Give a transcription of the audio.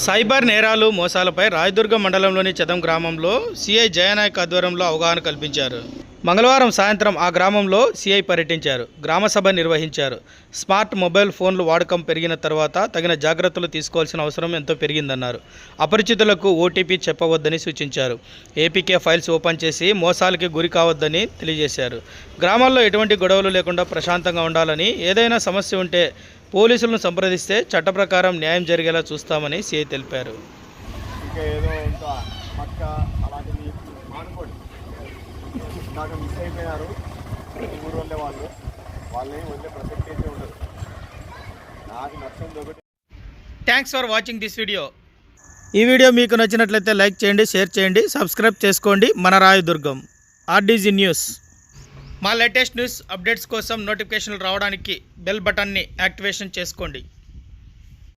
Cyber నేరాలు మోసాలపై రాయదుర్గం మండలంలోని చదం గ్రామంలో సిఐ జయనాయక్ ఆధ్వర్యంలో అవగాహన కల్పించారు. మంగళవారం సాయంత్రం ఆ గ్రామంలో సిఐ పర్యటించారు. గ్రామసభ నిర్వహించారు. స్మార్ట్ మొబైల్ ఫోన్లు వాడకం పెరిగిన తర్వాత తగిన జాగ్రత్తలు తీసుకోవాల్సిన అవసరం ఎంతో పెరిగిందన్నారు. అపరిచితులకు ఓటీపీ చెప్పవద్దని సూచించారు. ఏపీకే ఫైల్స్ ఓపెన్ చేసి మోసాలకి గురి కావద్దని తెలియజేశారు. గ్రామాల్లో ఎటువంటి గొడవలు లేకుండా ప్రశాంతంగా ఉండాలని ఏదైనా సమస్య ఉంటే పోలీసులను సంప్రదిస్తే చట్ట ప్రకారం న్యాయం జరిగేలా చూస్తామని సిఐ తెలిపారు. నాకు మిస్ అయిపోయారు ఊరు వెళ్ళే. వాళ్ళు వాళ్ళని వదిలే ప్రసక్తి అయితే ఉండదు నాకు నచ్చింది ఒకటి. Thanks for watching this video ఈ వీడియో మీకు నచ్చినట్లయితే లైక్ చేయండి షేర్ చేయండి సబ్స్క్రైబ్ చేసుకోండి. మన రాయదుర్గం ఆర్డీజీ న్యూస్. మా లేటెస్ట్ న్యూస్ అప్డేట్స్ కోసం నోటిఫికేషన్లు రావడానికి బెల్ బటన్ని యాక్టివేషన్ చేసుకోండి.